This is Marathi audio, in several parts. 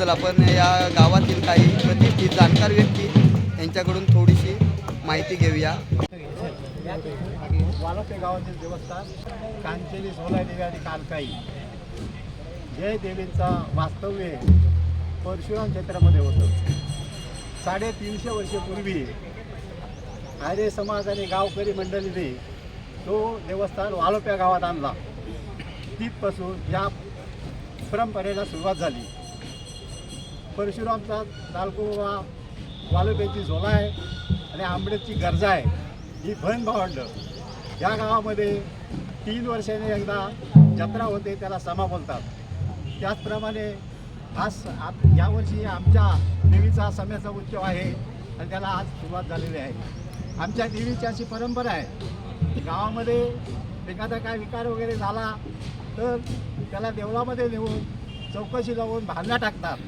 गावाबद्दल आपण या गावातील काही प्रतिष्ठित जाणकार व्यक्ती यांच्याकडून थोडीशी माहिती घेऊया. वालोटे गावातील देवस्थान कांचेली सोलाई देवी आणि कालकाई. जय देवींचा वास्तव्य परशुराम क्षेत्रामध्ये होतं. साडेतीनशे वर्षापूर्वी आर्य समाज आणि गावकरी मंडळीने तो देवस्थान वालोप्या गावात आणला. तिथपासून या परंपरेला सुरुवात झाली. परशुरामचा तालुका वालोप्याची झोला आहे आणि आंबेडची गरजा आहे. ही बहीण भावंड. या गावामध्ये तीन वर्षाने एकदा जत्रा होते त्याला समा बोलतात. त्याचप्रमाणे आज आप यावर्षी आमच्या देवीचा सम्याचा उत्सव आहे आणि त्याला आज सुरुवात झालेली आहे. आमच्या देवीची अशी परंपरा आहे. गावामध्ये एखादा काय विकार वगैरे झाला तर त्याला देवळामध्ये नेऊन चौकशी लावून भांडणा टाकतात.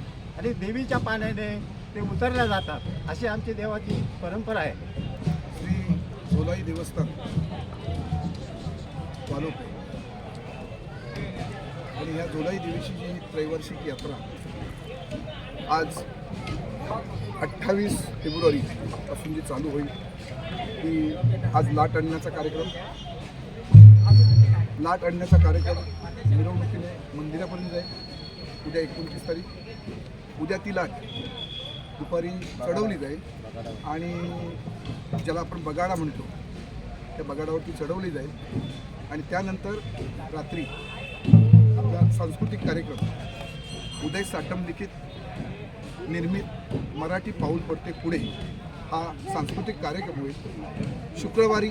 आणि देवीच्या पाण्याने ते उतरल्या जातात अशी आमची देवाची परंपरा आहे. श्री सोलाई देवस्थान वालोपे आणि ह्या झोलाई देवीची जी त्रैवार्षिक यात्रा आज अठ्ठावीस फेब्रुवारी पासून जी चालू होईल ती आज लाट आणण्याचा कार्यक्रम. लाट आणण्याचा कार्यक्रम मिरवणुकीने मंदिरापर्यंत जाईल उद्या एकोणतीस तारीख. उद्या ती लाट दुपारी चढवली जाईल. आणि ज्याला आपण बगाडा म्हणतो त्या बगाडावरती चढवली जाईल. आणि त्यानंतर रात्री आपला सांस्कृतिक कार्यक्रम उदय साटम लिखित निर्मित मराठी पाऊल पडते पुढे हा सांस्कृतिक कार्यक्रम होईल. शुक्रवारी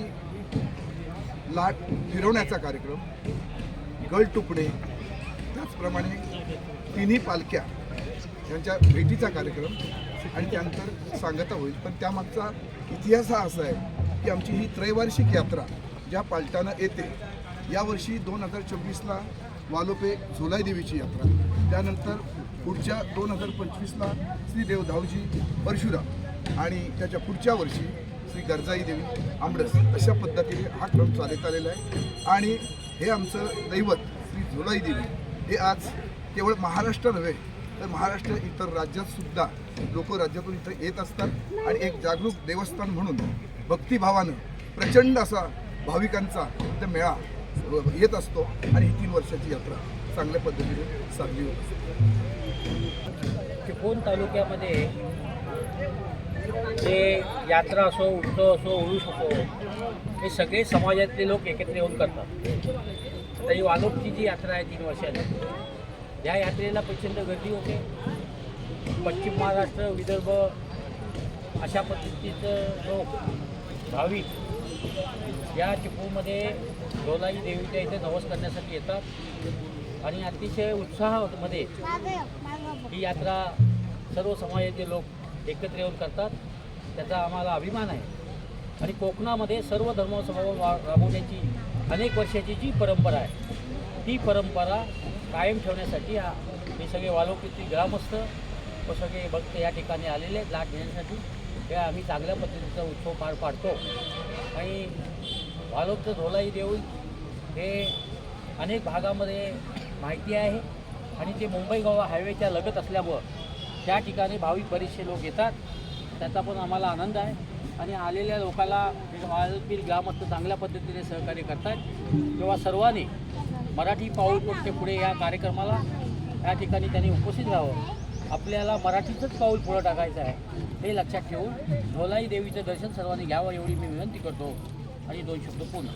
लाट फिरवण्याचा कार्यक्रम गळ तुकडे त्याचप्रमाणे तिन्ही पालख्या यांच्या भेटीचा कार्यक्रम आणि त्यानंतर सांगता होईल. पण त्यामागचा इतिहास हा असा आहे की आमची ही त्रैवार्षिक यात्रा ज्या पालटानं येते यावर्षी दोन हजार चोवीसला वालोपे झोलाई देवीची यात्रा त्यानंतर पुढच्या दोन हजार पंचवीसला श्री देवधावजी परशुराम आणि त्याच्या पुढच्या वर्षी श्री गरजाई देवी आंबडस अशा पद्धतीने हा क्रम चालत आलेला आहे. आणि हे आमचं दैवत श्री झोलाई देवी हे आज केवळ महाराष्ट्र नव्हे तर महाराष्ट्र इतर राज्यात सुद्धा लोक राज्यातून इथं येत असतात. आणि एक जागरूक देवस्थान म्हणून भक्तिभावानं प्रचंड असा भाविकांचा इथं मेळा येत असतो. आणि ही तीन वर्षाची यात्रा चांगल्या पद्धतीने साधली होत असते. चिपळूण तालुक्यामध्ये ते यात्रा असो उत्सव असो उरूस असो हे सगळे समाजातले लोक एकत्र येऊन करतात. आता ही वालोपची जी यात्रा आहे तीन वर्षाची या यात्रेला प्रचंड गर्दी होते. पश्चिम महाराष्ट्र विदर्भ अशा पद्धतीचं लोक भाविक या चिपळूणमध्ये डोलाई देवीच्या इथे नवस करण्यासाठी येतात. आणि अतिशय उत्साहामध्ये ही यात्रा सर्व समाजाचे लोक एकत्र येऊन करतात. त्याचा आम्हाला अभिमान आहे. आणि कोकणामध्ये सर्व धर्मसमभाव राबवण्याची अनेक वर्षाची जी परंपरा आहे ती परंपरा कायम ठेवण्यासाठी हे सगळे वालोकीतील ग्रामस्थ व सगळे भक्त या ठिकाणी आलेले आहेत. लाट घेण्यासाठी. हे आम्ही चांगल्या पद्धतीचा उत्सव पार पाडतो. आणि वालोकचं धोलाई देऊळ हे अनेक भागामध्ये माहिती आहे. आणि ते मुंबई गोवा हायवेच्या लगत असल्यामुळं त्या ठिकाणी भाविक बरेचसे लोक येतात. त्याचा पण आम्हाला आनंद आहे. आणि आलेल्या लोकाला वाळपीर ग्रामस्थ चांगल्या पद्धतीने सहकार्य करतात किंवा सर्वांनी मराठी पाऊल पुढचे पुढे या कार्यक्रमाला या ठिकाणी त्यांनी उपस्थित राहावं. आपल्याला मराठीचंच पाऊल पुढं टाकायचं आहे हे लक्षात ठेवून ढोलाई देवीचं दर्शन सर्वांनी घ्यावं एवढी मी विनंती करतो. आणि दोन शब्द पूर्ण.